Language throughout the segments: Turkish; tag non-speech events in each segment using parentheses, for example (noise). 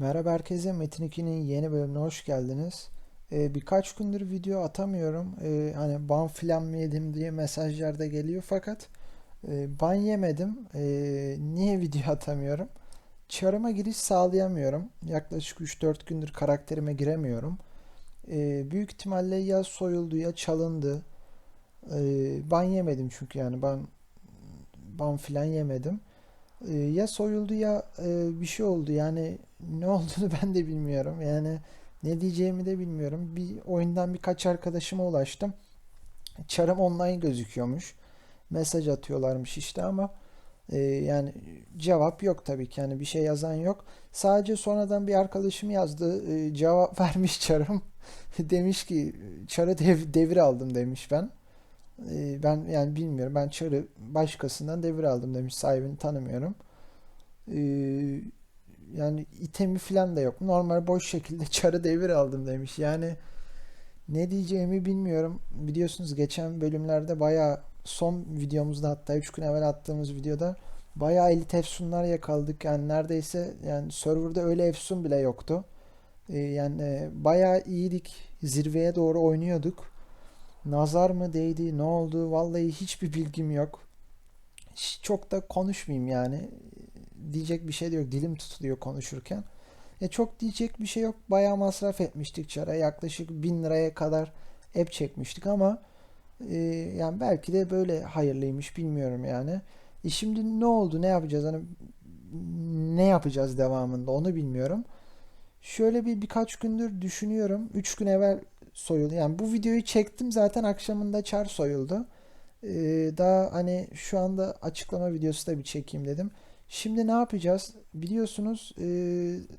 Merhaba herkese, Metin 2'nin yeni bölümüne hoş geldiniz. Ee, birkaç gündür video atamıyorum. Ee, hani ban filan mı yedim diye mesajlarda geliyor fakat e, ban yemedim. Ee, niye (laughs) video atamıyorum? Çarıma giriş sağlayamıyorum. Yaklaşık 3-4 gündür karakterime giremiyorum. Ee, büyük ihtimalle ya soyuldu ya çalındı. Ee, ban yemedim çünkü yani ban ban filan yemedim. Ee, ya soyuldu ya e, bir şey oldu. Yani ne olduğunu (laughs) ben de bilmiyorum. Yani ne diyeceğimi de bilmiyorum. Bir oyundan birkaç arkadaşıma ulaştım. Çarım online gözüküyormuş. Mesaj atıyorlarmış işte ama e, yani cevap yok tabii ki. Yani bir şey yazan yok. Sadece sonradan bir arkadaşım yazdı. E, cevap (laughs) vermiş çarım. Demiş ki çarı dev, devir aldım demiş ben E, ben yani bilmiyorum ben çarı başkasından devir aldım demiş sahibini tanımıyorum ee, yani itemi falan da yok. Normal boş şekilde (laughs) çarı devir aldım demiş. Yani ne diyeceğimi bilmiyorum. Biliyorsunuz geçen bölümlerde bayağı son videomuzda hatta 3 gün evvel attığımız videoda bayağı elit efsunlar yakaladık. Yani neredeyse yani serverda öyle efsun bile yoktu. Ee, yani e, bayağı iyiydik. Zirveye doğru oynuyorduk. Nazar mı değdi, ne oldu? Vallahi hiçbir bilgim yok. Çok da konuşmayayım yani diyecek bir şey de yok. Dilim tutuluyor konuşurken. E çok diyecek bir şey yok. Bayağı masraf etmiştik çara. Yaklaşık 1000 liraya kadar app çekmiştik ama e, yani belki de böyle hayırlıymış bilmiyorum yani. E şimdi ne oldu? Ne yapacağız? Hani ne yapacağız devamında onu bilmiyorum. Şöyle bir birkaç gündür düşünüyorum. 3 gün evvel soyuldu. Yani bu videoyu çektim zaten akşamında çar soyuldu. E, daha hani şu anda açıklama videosu da bir çekeyim dedim. Şimdi ne yapacağız? Biliyorsunuz e,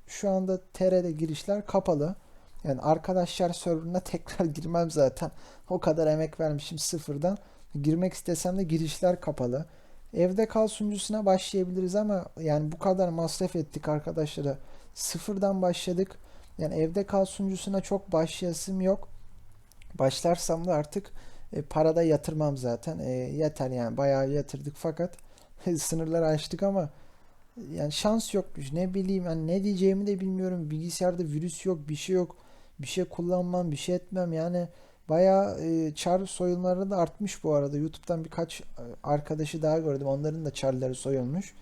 şu anda TR'de girişler kapalı. Yani arkadaşlar serverına (laughs) tekrar girmem zaten. O kadar emek vermişim sıfırdan. Girmek istesem de girişler kapalı. Evde kal sunucusuna başlayabiliriz ama yani bu kadar masraf ettik arkadaşlara. Sıfırdan başladık. Yani evde kal sunucusuna çok başlayasım yok. Başlarsam da artık e, parada yatırmam zaten. E, yeter yani bayağı yatırdık fakat (laughs) sınırları aştık ama yani şans yokmuş. Ne bileyim yani ne diyeceğimi de bilmiyorum. Bilgisayarda virüs yok, bir şey yok. Bir şey kullanmam, bir şey etmem. Yani bayağı e, çar soyulmaları da artmış bu arada. YouTube'dan birkaç e, arkadaşı daha gördüm. Onların da çarları soyulmuş.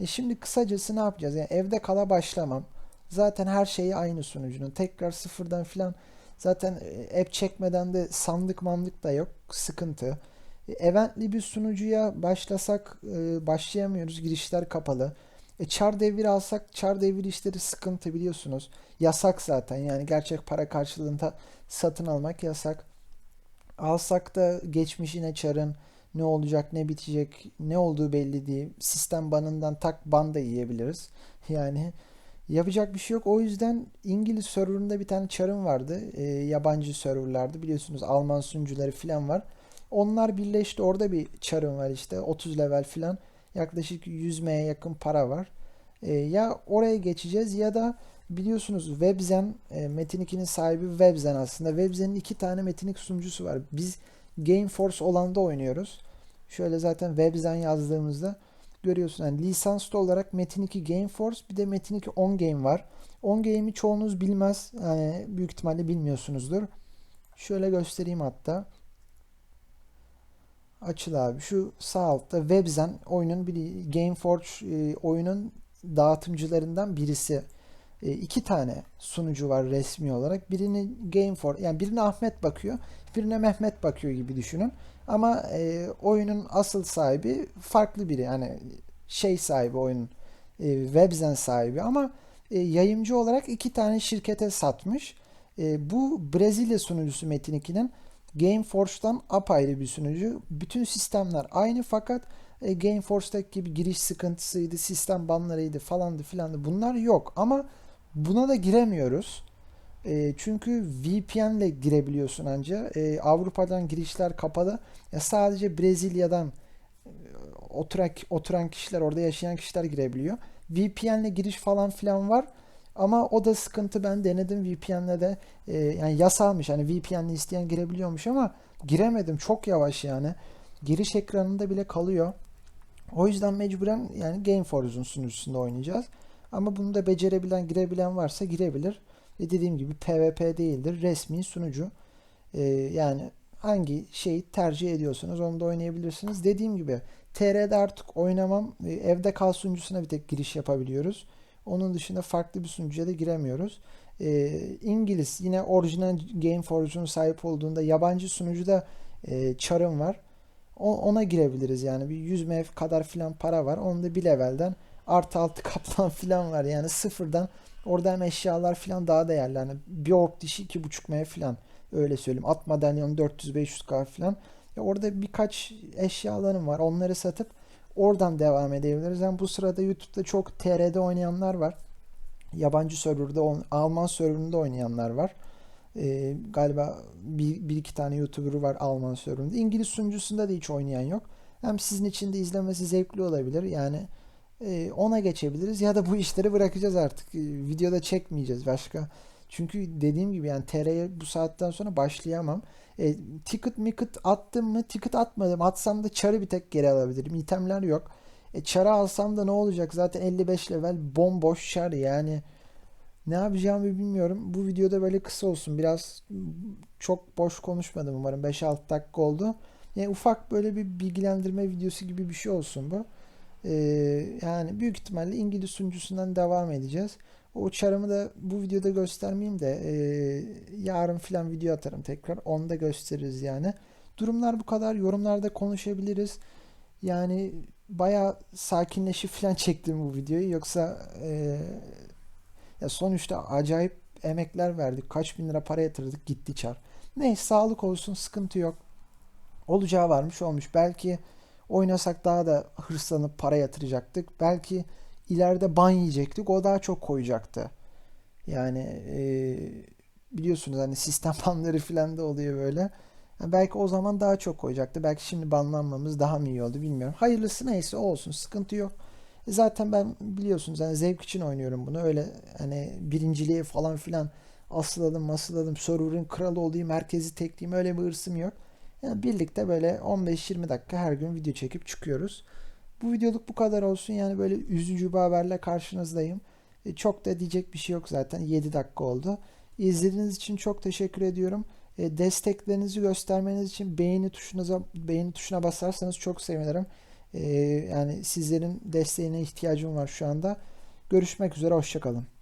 E şimdi kısacası ne yapacağız? Yani evde kala başlamam. Zaten her şeyi aynı sunucunun. Tekrar sıfırdan filan zaten e, app çekmeden de sandık mandık da yok. Sıkıntı. E, Eventli bir sunucuya başlasak e, başlayamıyoruz. Girişler kapalı. E, çar devir alsak çar devir işleri sıkıntı biliyorsunuz. Yasak zaten yani gerçek para karşılığında satın almak yasak. Alsak da geçmişine çarın ne olacak ne bitecek ne olduğu belli değil. Sistem banından tak ban da yiyebiliriz. Yani yapacak bir şey yok. O yüzden İngiliz serverında bir tane çarım vardı. E, yabancı serverlarda biliyorsunuz Alman sunucuları falan var. Onlar birleşti. Orada bir çarım var işte 30 level falan. Yaklaşık 100 M'ye yakın para var. E, ya oraya geçeceğiz ya da biliyorsunuz Webzen e, Metin 2'nin sahibi Webzen aslında. Webzen'in iki tane Metin 2 sunucusu var. Biz Gameforce olanda oynuyoruz. Şöyle zaten Webzen yazdığımızda görüyorsun. Yani lisanslı olarak Metin 2 Gameforce bir de Metin 2 On Game var. On Game'i çoğunuz bilmez. Yani büyük ihtimalle bilmiyorsunuzdur. Şöyle göstereyim hatta. Açıl abi. Şu sağ altta Webzen oyunun bir Gameforge e, oyunun dağıtımcılarından birisi. E, iki tane sunucu var resmi olarak. Birini Gameforge yani birine Ahmet bakıyor, birine Mehmet bakıyor gibi düşünün. Ama e, oyunun asıl sahibi farklı biri. Yani şey sahibi oyunun e, Webzen sahibi ama e, yayıncı olarak iki tane şirkete satmış. E, bu Brezilya sunucusu Metin 2'nin Gameforge'dan apayrı bir sunucu. Bütün sistemler aynı fakat e, Gameforce'daki gibi giriş sıkıntısıydı, sistem banlarıydı falandı filandı. Bunlar yok ama buna da giremiyoruz. E, çünkü VPN ile girebiliyorsun ancak. E, Avrupa'dan girişler kapalı. Ya sadece Brezilya'dan e, oturan, kişiler, orada yaşayan kişiler girebiliyor. VPN ile giriş falan filan var. Ama o da sıkıntı ben denedim VPN'le de e, yani yasalmış hani VPN'le isteyen girebiliyormuş ama giremedim çok yavaş yani giriş ekranında bile kalıyor. O yüzden mecburen yani Gameforce'un sunucusunda oynayacağız. Ama bunu da becerebilen, girebilen varsa girebilir. Ve dediğim gibi PvP değildir. Resmi sunucu. Ee, yani hangi şeyi tercih ediyorsanız onu da oynayabilirsiniz. Dediğim gibi TR'de artık oynamam. Ee, evde kal sunucusuna bir tek giriş yapabiliyoruz. Onun dışında farklı bir sunucuya da giremiyoruz. Ee, İngiliz yine orijinal Gameforge'un sahip olduğunda yabancı sunucuda e, çarım var. O- ona girebiliriz yani bir 100 MF kadar filan para var. Onda bir levelden artı altı (laughs) kaplan filan var. Yani sıfırdan orada hem eşyalar filan daha değerli. Yani bir ork dişi 2.5 MF filan öyle söyleyeyim. At madalyon 400-500k filan. Ya orada birkaç eşyalarım var. Onları satıp oradan devam edebiliriz. Yani bu sırada YouTube'da çok TR'de oynayanlar var. Yabancı serverda, Alman serverında oynayanlar var. Ee, galiba bir, bir iki tane YouTuber var Alman serverında. İngiliz sunucusunda da hiç oynayan yok. Hem sizin için de izlemesi zevkli olabilir. Yani ona geçebiliriz ya da bu işleri bırakacağız artık. E, videoda çekmeyeceğiz başka. Çünkü dediğim gibi yani TR'ye bu saatten sonra başlayamam. E, ticket micket attım mı? Ticket atmadım. Atsam da çarı bir tek geri alabilirim. İtemler yok. E, çarı alsam da ne olacak? Zaten 55 level bomboş çar yani. Ne yapacağımı bilmiyorum. Bu videoda böyle kısa olsun. Biraz çok boş konuşmadım umarım. 5-6 dakika oldu. Yani ufak böyle bir bilgilendirme videosu gibi bir şey olsun bu. Ee, yani büyük ihtimalle İngiliz sunucusundan devam edeceğiz. O çarımı da bu videoda göstermeyeyim de ee, yarın filan video atarım tekrar. Onu da gösteririz yani. Durumlar bu kadar. Yorumlarda konuşabiliriz. Yani bayağı sakinleşip filan (laughs) çektim bu videoyu. Yoksa ee, ya sonuçta acayip emekler verdik. Kaç bin lira para yatırdık gitti çar. Neyse sağlık olsun sıkıntı yok. Olacağı varmış olmuş. Belki oynasak daha da hırslanıp para yatıracaktık. Belki ileride ban yiyecektik. O daha çok koyacaktı. Yani e, biliyorsunuz hani sistem (laughs) banları falan da oluyor böyle. Yani belki o zaman daha çok koyacaktı. Belki şimdi banlanmamız daha mı iyi oldu bilmiyorum. Hayırlısı neyse olsun. Sıkıntı yok. E Zaten ben biliyorsunuz hani zevk için oynuyorum bunu. Öyle hani birinciliğe falan filan asıladım masıladım server'ın kralı olayım merkezi tekleyeyim öyle bir hırsım yok. Yani birlikte böyle 15-20 dakika her gün video çekip çıkıyoruz. Bu videoluk bu kadar olsun. Yani böyle üzücü bir haberle karşınızdayım. E, çok da diyecek bir şey yok zaten. 7 dakika oldu. İzlediğiniz için çok teşekkür ediyorum. E, desteklerinizi göstermeniz için beğeni tuşuna beğeni tuşuna basarsanız çok sevinirim. E, yani sizlerin desteğine ihtiyacım var şu anda. Görüşmek üzere, hoşçakalın.